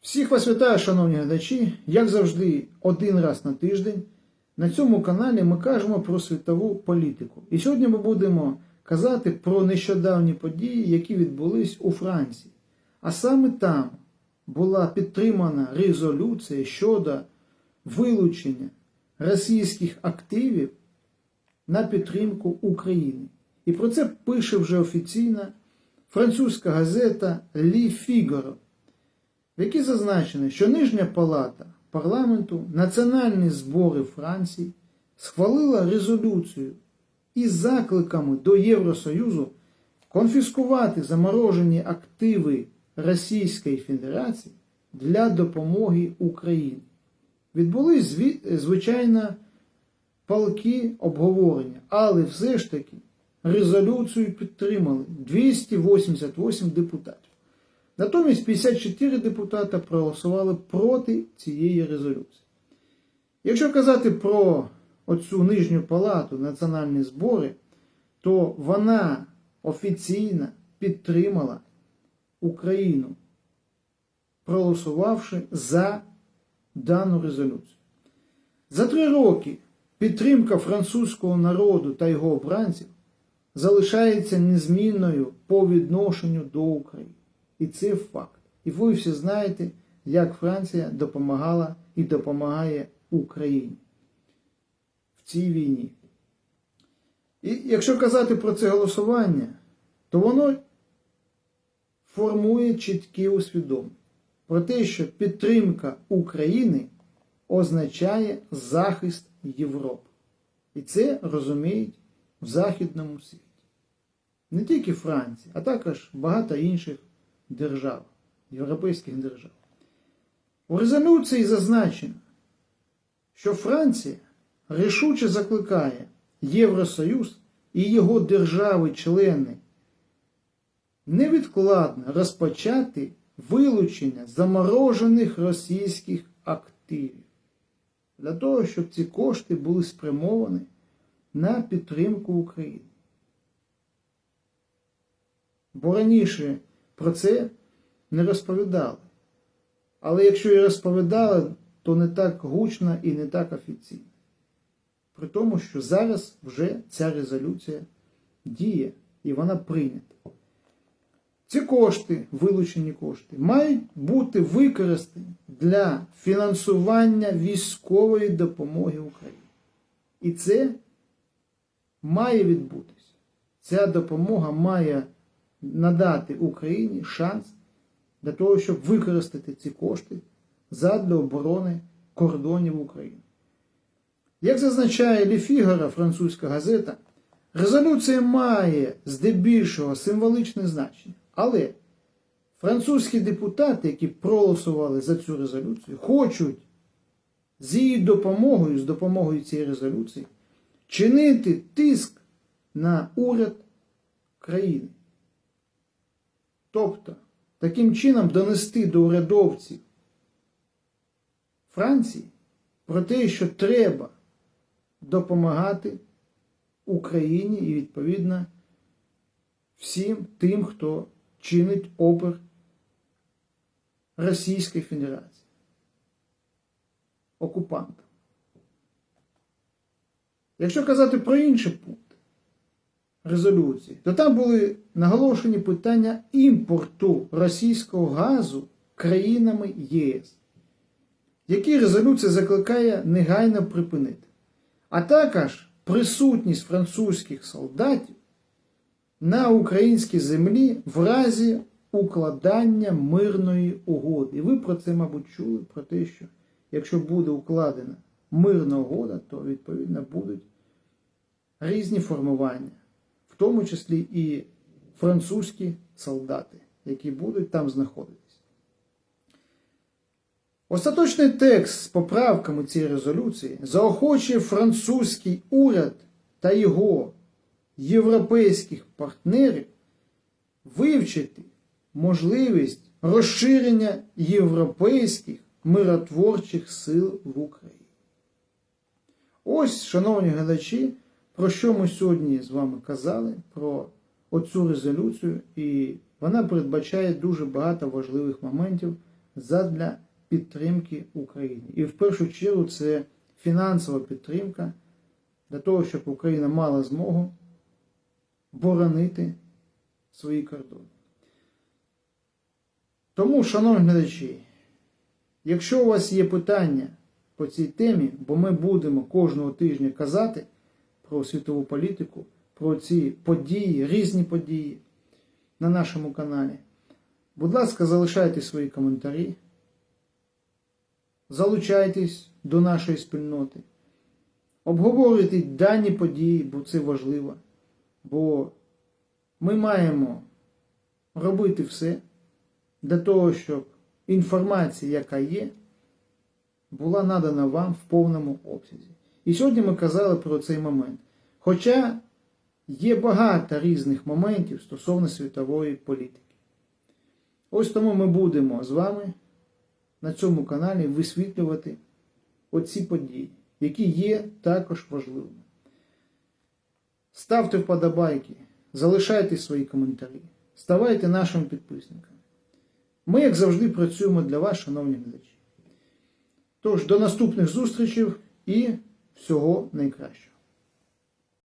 Всіх вас вітаю, шановні глядачі. Як завжди, один раз на тиждень на цьому каналі ми кажемо про світову політику. І сьогодні ми будемо казати про нещодавні події, які відбулись у Франції. А саме там була підтримана резолюція щодо вилучення російських активів на підтримку України. І про це пише вже офіційно французька газета Лі Фігаро в якій зазначено, що Нижня палата парламенту Національні збори Франції схвалила резолюцію із закликами до Євросоюзу конфіскувати заморожені активи Російської Федерації для допомоги Україні. Відбулись, звичайно, палки обговорення, але все ж таки резолюцію підтримали 288 депутатів. Натомість 54 депутата проголосували проти цієї резолюції. Якщо казати про оцю нижню палату національні збори, то вона офіційно підтримала Україну, проголосувавши за дану резолюцію. За три роки підтримка французького народу та його обранців залишається незмінною по відношенню до України. І це факт. І ви всі знаєте, як Франція допомагала і допомагає Україні в цій війні. І якщо казати про це голосування, то воно формує чітке усвідомлення про те, що підтримка України означає захист Європи. І це розуміють в Західному світі. Не тільки Франція, а також багато інших держав, європейських держав. У резолюції зазначено, що Франція рішуче закликає Євросоюз і його держави-члени невідкладно розпочати вилучення заморожених російських активів для того, щоб ці кошти були спрямовані на підтримку України. Бо раніше про це не розповідали. Але якщо і розповідали, то не так гучно і не так офіційно. При тому, що зараз вже ця резолюція діє і вона прийнята. Ці кошти, вилучені кошти, мають бути використані для фінансування військової допомоги Україні. І це має відбутися. Ця допомога має надати Україні шанс для того, щоб використати ці кошти задля оборони кордонів України. Як зазначає Лі Фігара, французька газета, резолюція має здебільшого символичне значення, але французькі депутати, які проголосували за цю резолюцію, хочуть з її допомогою, з допомогою цієї резолюції, чинити тиск на уряд країни. Тобто, таким чином донести до урядовців Франції про те, що треба допомагати Україні і, відповідно, всім тим, хто чинить опір Російської Федерації, окупантам. Якщо казати про інший пункт, резолюції, то там були наголошені питання імпорту російського газу країнами ЄС, які резолюція закликає негайно припинити, а також присутність французьких солдатів на українській землі в разі укладання мирної угоди. І ви про це, мабуть, чули, про те, що якщо буде укладена мирна угода, то відповідно будуть різні формування в тому числі і французькі солдати, які будуть там знаходитись. Остаточний текст з поправками цієї резолюції заохочує французький уряд та його європейських партнерів вивчити можливість розширення європейських миротворчих сил в Україні. Ось, шановні глядачі, про що ми сьогодні з вами казали, про оцю резолюцію, і вона передбачає дуже багато важливих моментів задля підтримки України. І в першу чергу це фінансова підтримка для того, щоб Україна мала змогу боронити свої кордони. Тому, шановні глядачі, якщо у вас є питання по цій темі, бо ми будемо кожного тижня казати про світову політику, про ці події, різні події на нашому каналі, будь ласка, залишайте свої коментарі, залучайтесь до нашої спільноти, обговорюйте дані події, бо це важливо. Бо ми маємо робити все для того, щоб інформація, яка є, була надана вам в повному обсязі. І сьогодні ми казали про цей момент. Хоча є багато різних моментів стосовно світової політики. Ось тому ми будемо з вами на цьому каналі висвітлювати оці події, які є також важливими. Ставте вподобайки, залишайте свої коментарі, ставайте нашими підписниками. Ми, як завжди, працюємо для вас, шановні глядачі. Тож, до наступних зустрічей і всього найкращого.